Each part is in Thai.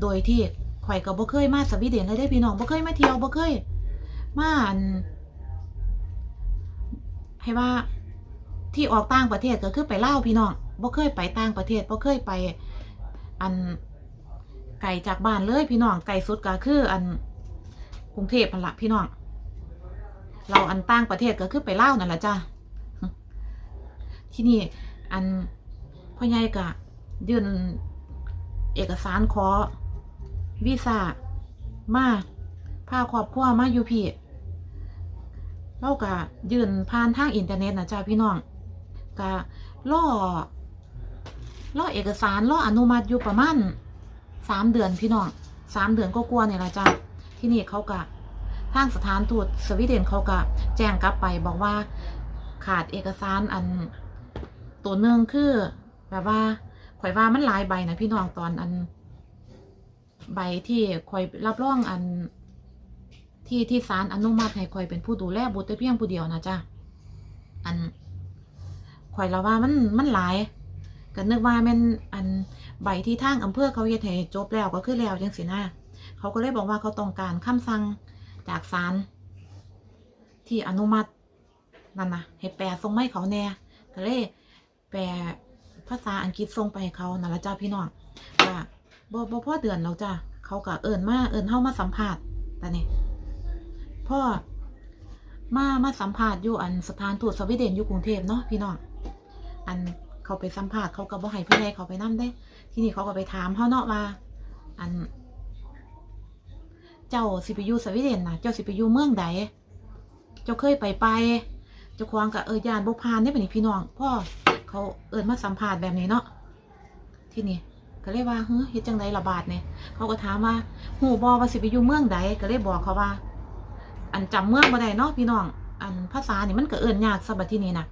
โดยที่ข่อยก็บ่เคยมาสวีเดนเลยได้พี่น้องบ่เคยมาเที่ยวบ่เคยมาอันให้ว่าที่ออกต่างประเทศก็คือไปเล่าพี่น้องบ่เคยไปต่างประเทศบ่เคยไป อันไกลจากบ้านเลยพี่น้องไกลสุดก็คือ อันกรุงเทพนั่นละพี่น้อง เราอันต่างประเทศก็คือไปเล่านั่นแหละจ้าที่นี่อันพ่อใหญ่ก็ยื่นเอกสารขอ วีซ่ามาพาครอบครัวมาอยู่พี่เราก็ยื่นผ่านทางอินเทอร์เน็ตนะจ้าพี่น้องก็ล่อล่อเอกสารล่ออนุมัติอยู่ประมาณสามเดือนพี่น้องสามเดือนก็กลัวๆเนี่ยละจ้าที่นี่เขาก็ทางสถานทูตสวีเดนเขาก็แจ้งกลับไปบอกว่าขาดเอกสารอันตัวหนึ่งคือ แบบว่าข่อยว่ามันหลายใบนะพี่น้องตอนอัน ใบที่ข่อยรับรองอันที่ที่ศาลอนุมัติให้ข่อยเป็นผู้ดูแลบุตรแต่เพียงผู้เดียวนะจ้ะอันข่อยละว่ามันมันหลายก็นึกว่ามันอันใบที่ทางอำเภอเขาเฮ็ดให้จบแล้วก็คือแล้วจังสินะเขาก็เลยบอกว่าเขาต้องการคำสั่งจากศาลที่อนุมัตินั่นนะให้แปลส่งไม่เขาแน่ก็เลยแปลภาษาอังกฤษส่งไปให้เขานั่นละจ้าพี่น้องก็ บ่บ่พ่อเดือนแล้วจ้าเขาก็เอิญมาเอิญเฮามาสัมภาษณ์แต่นี่พ่อมามาสัมภาษณ์อยู่อันสถานทูตสวีเดนอยู่กรุงเทพเนาะพี่น้องอันเขาไปสัมภาษณ์เขาก็บ่ให้พี่ใหญ่เขาไปนํได้ ที่นี้เขาก็ไปถามเฮาเนาะว่า อัน เจ้าสิไปอยู่สวีเดนนะเจ้าสิไปอยู่เมืองใดเจ้าเคยไปไปเจ้าของกับเออยานบุพานได้เป็นนี่พี่น้องพ่อเขาเอิญมาสัมภาษณ์แบบนี้เนาะที่นี่ ก็เลยว่าเฮ้ยเฮ็ดจังไดระบาดเนี่ยเขาก็ถามว่าหูบอว่าสิไปอยู่เมืองใดก็เลยบอกเขาว่า อันจำเมืองบ่ได้เนาะพี่น้อง อันภาษานี่มันก็เอิญยากสำหรับที่นี่นะ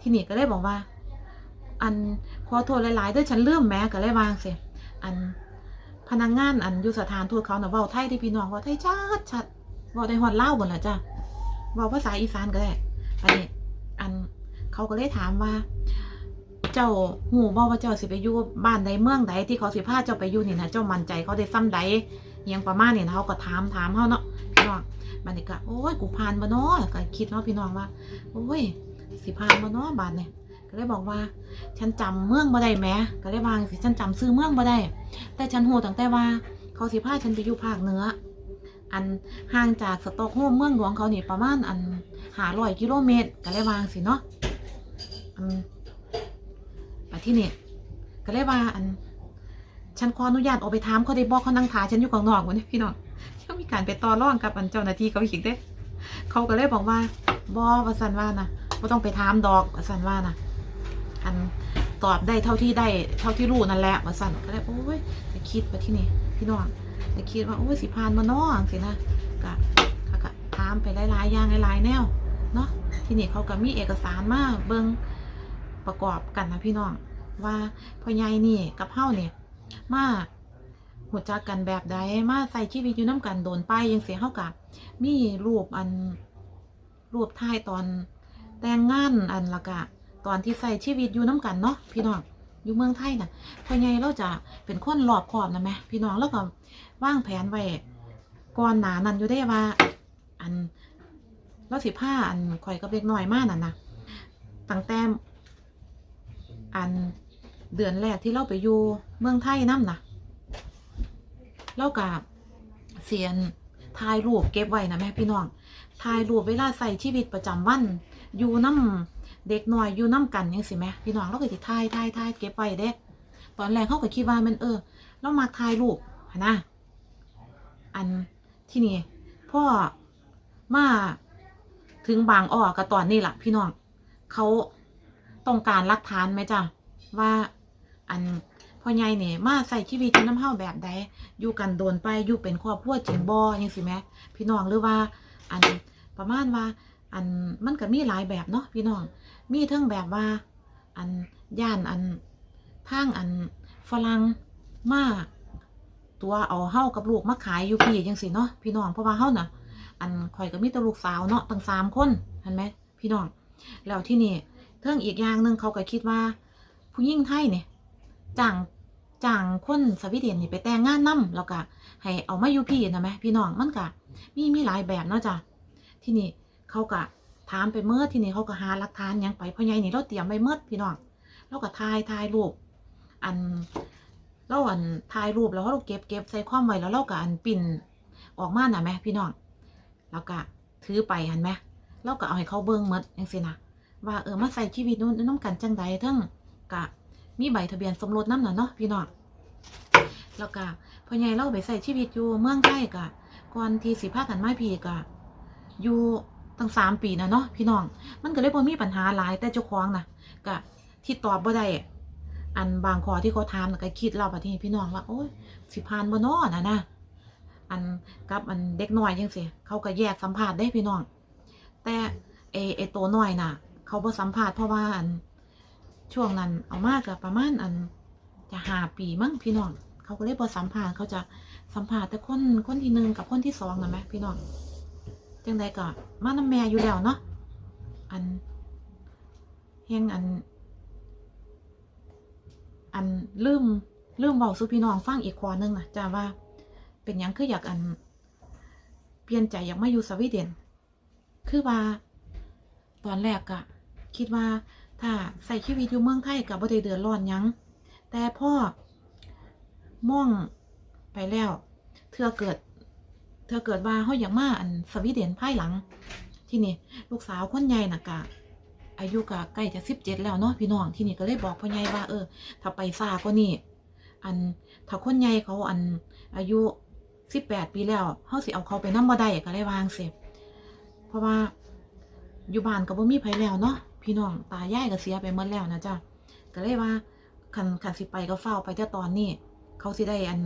ที่นี่ก็เลยบอกว่า อันขอโทษหลายๆด้วยฉันลืมแม้ก็เลยวาจั่งสิอันพนักงานอันอยู่สถานทูตเขาเน่ะว้าไทยที่พี่น้องว้าไทยชัดชัดๆว้าได้ฮอดลาหมดละจ้ะว้าภาษาอีสานก็ได้อันนี้อันเขาก็เลยถามว่า เจ้าหูบอกว่าเจ้าสิไปอยู่บ้านใดเมืองใดที่เขาสิพาเจ้าไปอยู่นี่นะเจ้ามั่นใจเขาได้ซ้ำใดยังประมาณนี้นะเขาก็ถามถามเขาเนาะพี่น้องบันนี้ก็โอ้ยกูผ่านบ่เนาะก็คิดเนาะพี่น้องว่าโอ้ยสิผ่านบ่เนาะบาดเนี่ยก็เลยบอกว่า ฉันจำเมืองบ่ได้แหมก็เลยว่าสิฉันจำซื้อเมืองบ่ได้ แต่ฉันหูตั้งแต่ว่า เขาสิพาฉันไปอยู่ภาคเหนืออันห่างจากสตอกโฮล์มเมืองหลวงเขานี่ประมาณอันหาร้อยกิโลเมตรก็เลยวางสิเนาะ ที่นี่ก็เลยว่าอัน ฉันขออนุญาตออกไปถามเขาได้บอกเขานั่งทาฉันอยู่ข้างนอกวันนี้พี่น้องเขามีการไปต่อรองกับอันเจ้าหน้าที่เขาอีกเด้เขาก็เลยบอกว่าบอว่าสันว่านะไม่ต้องไปถามดอกว่าสันว่านะอันตอบได้เท่าที่ได้เท่าที่รู้นั่นแหละว่าสันก็เลยโอ้ยจะคิดไปที่นี่พี่น้องจะคิดว่าโอ้ยสิพานมาเนาะสินะก็ก็ก็ถามไปหลายๆอย่างหลายๆแนวเนาะที่นี้เขาก็มีเอกสารมาเบิงประกอบกันนะพี่น้อง ว่าพ่อใหญ่นี่กับเฮาเนี่ยมาหัวจักกันแบบใดมาใส่ชีวิตอยู่น้ำกันโดนไปยังเสียเฮากับมีรูปอันรูปถ่ายตอนแต่งงานอันละกะตอนที่ใส่ชีวิตอยู่น้ำกันเนาะพี่น้องอยู่เมืองไทยน่ะพ่อใหญ่เราจะเป็นคนรอบคอบนะแม่พี่น้องแล้วก็วางแผนไว้ก่อนหนานั้นอยู่ได้ว่า อันแล้วสิผ้าอันข่อยกับเล็กน้อยมากน่ะนะตั้งแต่อัน เดือนแรกที่เราไปอยู่เมืองไทยน้ำนะเรากับเสียนถ่ายรูปเก็บไว้นะแม่พี่น้องถ่ายรูปเวลาใส่ชีวิตประจำวัน อยู่น้ำเด็กน้อยอยู่น้ำกันยังสิแม่พี่น้องเราก็สิถ่ายถ่ายถ่ายเก็บไว้เด้ ตอนแรกเขาก็คิดว่ามันเออ เรามาถ่ายรูปนะ อันที่นี่พ่อมาถึงบางอ้อก็ตอนนี้แหละพี่น้องเขาต้องการหลักฐานไหมจ้ะว่า อันพ่อใหญ่เนี่ยมาใส่ชีวิตน้ำเฮาแบบใดอยู่กันโดนไปอยู่เป็นครอบครัวจริงบ่ยังสิแม่พี่น้องหรือว่าอันประมาณว่า อันมันก็มีหลายแบบเนาะพี่น้อง มีทั้งแบบว่า อันย่านอันทางอันฝรั่งมาตัวเอาเฮากับลูกมาขายอยู่พี่ยังสิเนาะพี่น้องเพราะว่าเฮาน่ะ อันข่อยก็มีแต่ลูกสาวเนาะตั้งสามคนเห็นไหมพี่น้องแล้วที่นี่เทิงอีกอย่างหนึ่งเขาก็คิดว่า ผู้หญิงไทยเนี่ย จ้างจ้างคนสวีเดนนี่ไปแต่งงานนํแล้วก็ให้เอามาอยู่พี่นะแม่พี่น้องมันก็มีมีหลายแบบเนาะจ้ะที่นี่เขาก็ถามไปเมื่อที่นี่เขาก็หาหลักฐานยังไปพ่อใหญ่นี่เราเตรียมไว้เมื่อพี่น้องเราก็ถ่ายถ่ายรูปอันเราอันถ่ายรูปแล้วเราเก็บเก็บใส่ความไว้แล้วเราก็อันปิ่นออกมาหน่ะแม่พี่น้องแล้วก็ถือไปหันไหมเราก็เอาให้เขาเบิ่งหมดจังซี่นะว่าเออมาใส่ชีวิตนู้นน้ำกันจังใดทั้งกะ มีใบทะเบียนสมรสน้ำน่ะเนาะพี่น้องแล้วก็พ่อใหญ่เราไปใส่ชีวิตอยู่เมืองไทยกะก่อนที่สิพากันไมาพี่กะอยู่ตั้งสามปีนะเนาะพี่น้อง มันก็เลยบ่มีปัญหาหลายแต่เจ้าของนะกะที่ตอบบ่ได้อันบางข้อที่เขาถามก็คิดเราบัดนี้พี่น้องว่าโอ้ยสิผ่านบ่นาะน่ะนะอันกับอันเด็กน้อยจังซี่เขาก็แยกสัมภาษณ์ได้พี่น้อง แต่เอเอโตวน้อยน่ะ เขาบ่สัมภาษณ์เพราะว่าอัน ช่วงนั้นเอามากกับประมาณอันจะหาปีมั้งพี่น้องเขาก็เลยบ่สัมภาษณ์เขาจะสัมภาษณ์แต่คนคนที่หนึ่งกับคนที่สองนะแหมพี่น้องจังใดก็มาน้ำแม่อยู่แล้วเนาะอันเฮงอัน อันลืมลืมเบาสู่พี่น้องฟังอีกข้อหนึงนะจ้าว่า เป็นยังคืออยากอัน เปลี่ยนใจอยากมาอยู่สวีเดน คือว่า ตอนแรกอะคิดว่า ถ้าใส่ชีวิตอยู่เมืองไทยกับบ่ได้เดือดร้อนยัง แต่พ่อม่องไปแล้ว เธอเกิด เธอเกิดว่าเขาอยากมาอันสวีเดนภายหลัง ที่นี่ลูกสาวคนใหญ่น่ะกะอายุกะใกล้จะสิบเจ็ดแล้วเนาะพี่น้องที่นี่ก็เลยบอกพ่อใหญ่ว่าเออ ถ้าไปซากว่านี่ อันถ้าคนใหญ่เขาอันอายุสิบแปดปีแล้วเขาสิเอาเขาไปน้ำบ่ได้ก็เลยวางเสียเพราะว่าอยู่บ้านก็บ่มีไผแล้วเนาะ พี่น้องตายายก็เสียไปหมดแล้วนะจ๊ะก็เลยว่าคันคันสิไปก็เฝ้าไปแต่ตอนนี้ เขาสิได้อัน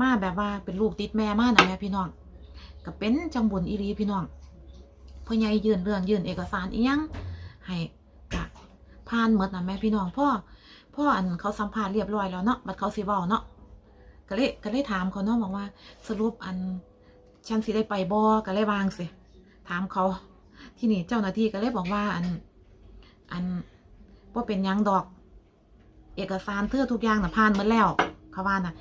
มาแบบว่าเป็นลูกติดแม่มานะแม่พี่น้องก็เป็นจังบุญอีหลีพี่น้องพ่อใหญ่ยื่นเรื่องยื่นเอกสารอียังให้กะผ่านหมดนะแม่พี่น้องพ่อพ่ออันเขาสัมภาษณ์เรียบร้อยแล้วเนาะบัดเขาสิเว้าเนาะก็เลยก็เลยถามเขาเนาะบอกว่า สรุปอันฉันสิได้ไปบ่ก็เลยวางสิถามเขาที่นี่เจ้าหน้าที่ก็เลยบอกว่าอัน อันว่าเป็นยังดอก เอกสารเทื่อทุกอย่างน่ะผ่านมดแล้วเขาว่าน่ะ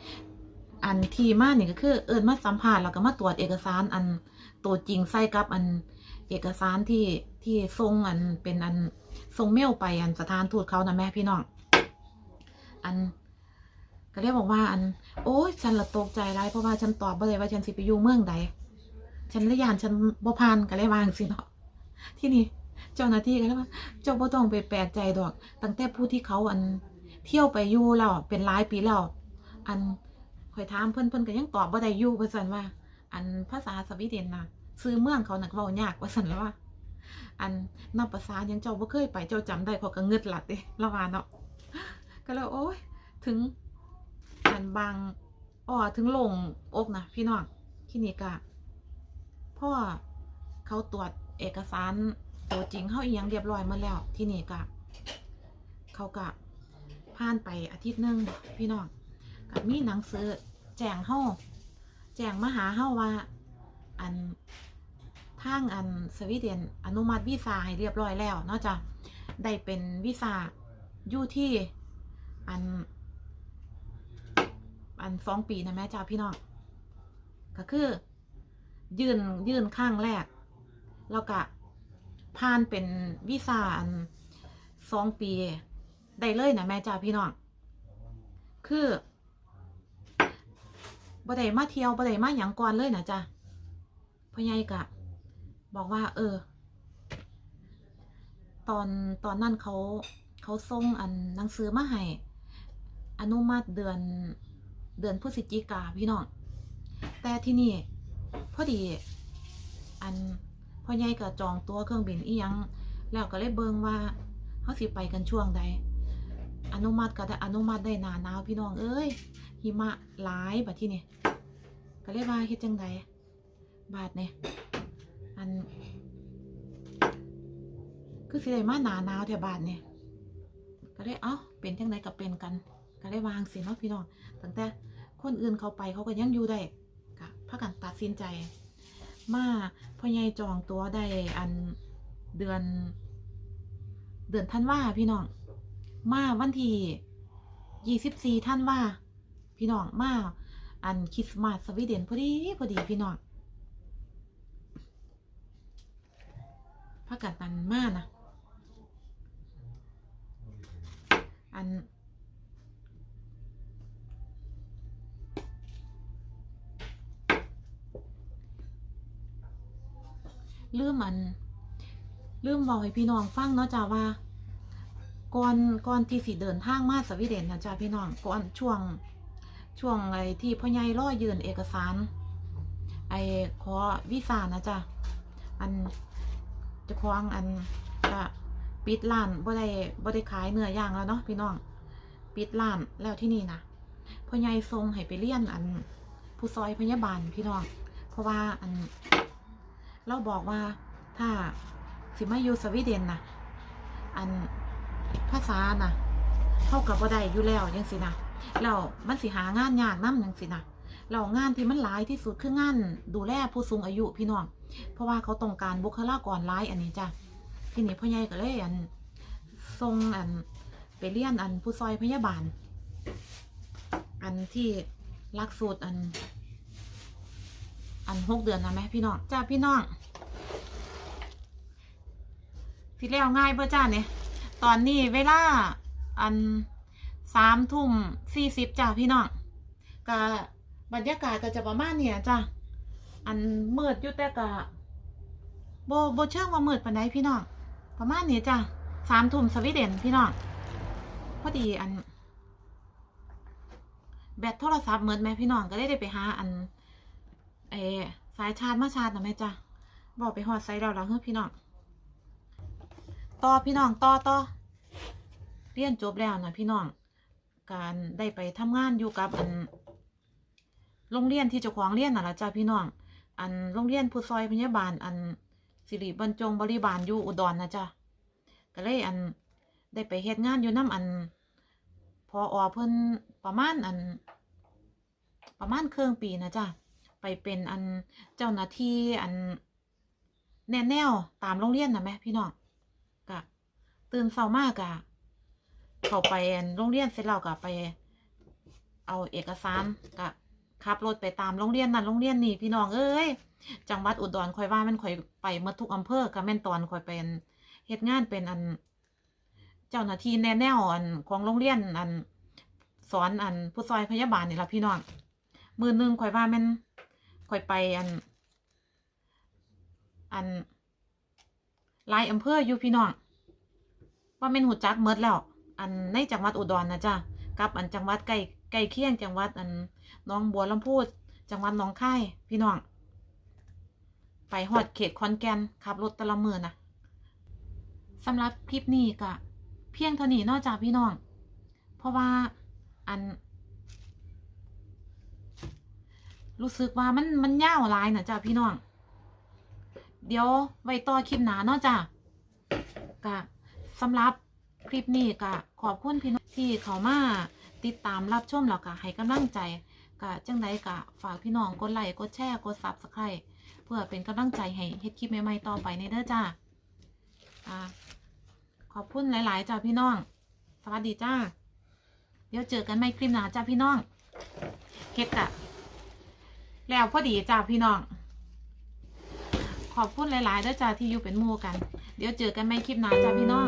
อันที่มานี่ก็คือเอิญมาสัมภาษณ์แล้วก็มาตรวจเอกสารอันตัวจริงใส่กับอันเอกสารที่ที่ส่งอันเป็นอันส่งเมลไปอันสถานทูตเขานะแม่พี่น้อง อันก็เลยบอกว่าอัน โอ้ยฉันละตกใจไรเพราะว่าฉันตอบบ่ได้ว่าฉันสิไปอยู่เมืองใดฉันเลยยานฉันบ่ผ่านก็เลยวางสิเนาะที่นี่ เจ้าหน้าที่ก็เลยว่า เจ้าบ่ต้องไปแปลกใจดอก ตั้งแต่ผู้ที่เขาอันเที่ยวไปอยู่แล้วเป็นหลายปีแล้วอันข่อยถามเพิ่นเพิ่นก็ยังตอบบ่ได้อยู่ว่าซั่นว่า อันภาษาสวีเดนน่ะซื้อเมืองเขาหน่ะเว้ายากว่าซั่นแล้วว่าอันนับภาษายังเจ้าบ่เคยไปเจ้าจำได้เขาก็เงึดหลัดเด้ละว่าเนาะก็เลยโอ้ยถึงอันบางอ้อถึงลงอกนะพี่น้องที่นี่ก็พ่อเขาตรวจเอกสาร ตัวจริงเข้าอียงเรียบร้อยมดแล้ว ที่นี่ก็เขาก็ผ่านไปอาทิตย์นึงพี่น้องก็มีหนังสือแจ้งเฮาแจ้งมาหาเฮาว่า อันทางอันสวีเดนอนุมัติวีซ่าให้เรียบร้อยแล้วเนาะจ้ะได้เป็นวีซ่าอยู่ที่อัน อันสองปีนะแม่จ้าพี่น้องก็คือ ยื่นยื่นข้างแรก แล้วก็ ผ่านเป็นวีซ่าอันสองปี ได้เลยนะแม่จ้าพี่น้อง คือบ่ได้มาเที่ยวบ่ได้มาหยังก่อนเลยนะจ้ะพ่อใหญ่กะ บอกว่า เออ ตอนตอนนั้นเขาเขาส่งอันหนังสือมาให้อนุมัติเดือนเดือนพฤศจิกาพี่น้อง แต่ที่นี่พอดี อัน พ่อใหญ่ก็จองตัวเครื่องบินอีหยังแล้วก็เลยเบิ่งว่าเขาสิไปกันช่วงใด อนุมัติก็ได้อนุมัติได้หนาหนาวพี่น้องเอ้ยหิมะหลายบัดที่นี่ก็เลยว่าเฮ็ดจังใดบาดเนี่ยอัน คือสิได้มาหนาหนาวแถวบาดเนี่ยก็เลยเอ้าเป็นจังใดก็เป็นกัน ก็เลยวางสิเนาะพี่น้องตั้งแต่คนอื่นเขาไปเขาก็ยังอยู่ได้ก็พากันตัดสินใจ มาพ่อใหญ่จองตัวได้อันเดือน เดือนท่านว่าพี่น้อง มาวันที่ยี่สิบสี่ท่านว่า พี่น้องมาอันคริสต์มาสสวีเดนพอดีพอดีพี่น้องพักกันตันมานะอัน ลืมอัน ลืมบอกให้พี่น้องฟังเนาะจ้าว่าก่อนก่อนที่สิเดินทางมาสวีเดนนะจ้าพี่น้องก่อนช่วงช่วงไอ้ที่พ่อใหญ่รอยืนเอกสาร ไอ้ขอวีซ่านะจ้ะอันจะควงอันก็ปิดร้านบ่ได้บ่ได้ขายเนื้อย่างแล้วเนาะพี่น้องปิดร้านแล้วที่นี่นะพ่อใหญ่ทรงให้ไปเรียนอันผู้ซอยพยาบาลพี่น้อง เพราะว่าอัน เราบอกว่าถ้าสิมาอยู่สวีเดนนะอันภาษานะเท่ากับบ่ได้อยู่แล้วยังสินะแล้วมันสิหางานยากน้ำยังสินะแล้งานที่มันหลายที่สุดคืองานดูแลผู้สูงอายุพี่น้อง เพราะว่าเขาต้องการบุคลากรหลายอันนี้จ้ะทีนี้พ่อใหญ่ก็เลยอันส่งอันไปเรียนอันผู้ซอยพยาบาล อันที่ลักสูตรอัน อันหกเดือนนะแม่พี่น้องจ้าพี่น้องสิแล้วง่ายเพื่อจ้าเนี่ยตอนนี้เวลาอันสามทุ่มสี่สิบจ้าพี่น้องก็บรรยากาศก็จะประมาณเนี่ยจ้าอันมืดอยู่แต่กะโบโบเชื่อว่ามืดปานใดพี่น้องประมาณนี้จ้าสามทุ่มสวีเดนพี่น้องพอดีอัน แบตโทรศัพท์เหมือนแม่พี่น้องก็ได้ได้ไปหาอัน เอสายชาร์จมาชาร์จนะแม่จ้ะบอกไปหอดไซเราแล้วเฮ้ยพี่น้องต่อพี่น้องต่อต่อเรียนจบแล้วนะพี่น้อง การได้ไปทำงานอยู่กับอันโรงเรียนที่เจ้าของเรียนน่ะละจ้ะพี่น้อง อันโรงเรียนผู้ซอยพยาบาล อันสิริบรรจงบริบาลอยู่อุดรนะจ้ะก็เลยอันได้ไปเฮ็ดงานอยู่น้ำอันพออเพิ่นประมาณอัน ประมาณครึ่งปีนะจ้ะ ไปเป็นอันเจ้าหน้าที่อันแนแนวตามโรงเรียนนะแม่พี่น้องกะตื่นเช้ามากกะเข้าไปอันโรงเรียนเสร็จแล้วกะไป เอาเอกสารกะขับรถไปตามโรงเรียนนั่นโรงเรียนนี่พี่น้องเอ้ยจังหวัดอุดรคอยว่ามันคอยไปหมาทุกอำเภอกะแม่นตอนคอยเป็นเฮ็ดงานเป็นอัน เจ้าหน้าที่แนแนวอันของโรงเรียนอันสอนอันผู้ซอยพยาบาลนี่ละพี่น้องมือหนึงข่อยว่าแมันข่ อยไปอัน อันลายอำเภออยู่พี่น้องว่าแม่นหูจักเมดแล้ว อันในจังหวัดอุดรนะจ้ะกับอันจังหวัดใกล้ใกล้เคียงจังหวัดอันน้องบัวลำพูจังหวัดหนองค่ายพี่น้อง ไปฮอดเขตขอนแก่นขับรถตะละมือนะสำหรับคลิปนี้ก็เพียงเท่านี้นอกจากพี่น้อง เพราะว่าอัน รู้สึกว่ามันมันยาวลายนะจ้ะพี่น้อง เดี๋ยวไว้ต่อคลิปหนาเนาะจ้ะกะสำหรับคลิปนี้กะขอบคุณพี่น้องที่เขามาติดตามรับชมแล้วกะให้กำลังใจกะจังไดกะฝากพี่น้องกดไลค์กดแชร์กดซับสไครต์เพื่อเป็นกำลังใจให้เฮ็ดคลิปใหม่ๆต่อไปในเด้อจ้าอ่าขอบคุณหลาย ๆ จ้าพี่น้อง สวัสดีจ้า เดี๋ยวเจอกันใหม่คลิปหน้าจ้าพี่น้องเฮ็ดกะ แล้วพอดีจ้าพี่น้อง ขอบคุณหลายๆด้วยจ้าที่อยู่เป็นมู่กัน เดี๋ยวเจอกันใหม่คลิปหน้าจ้าพี่น้อง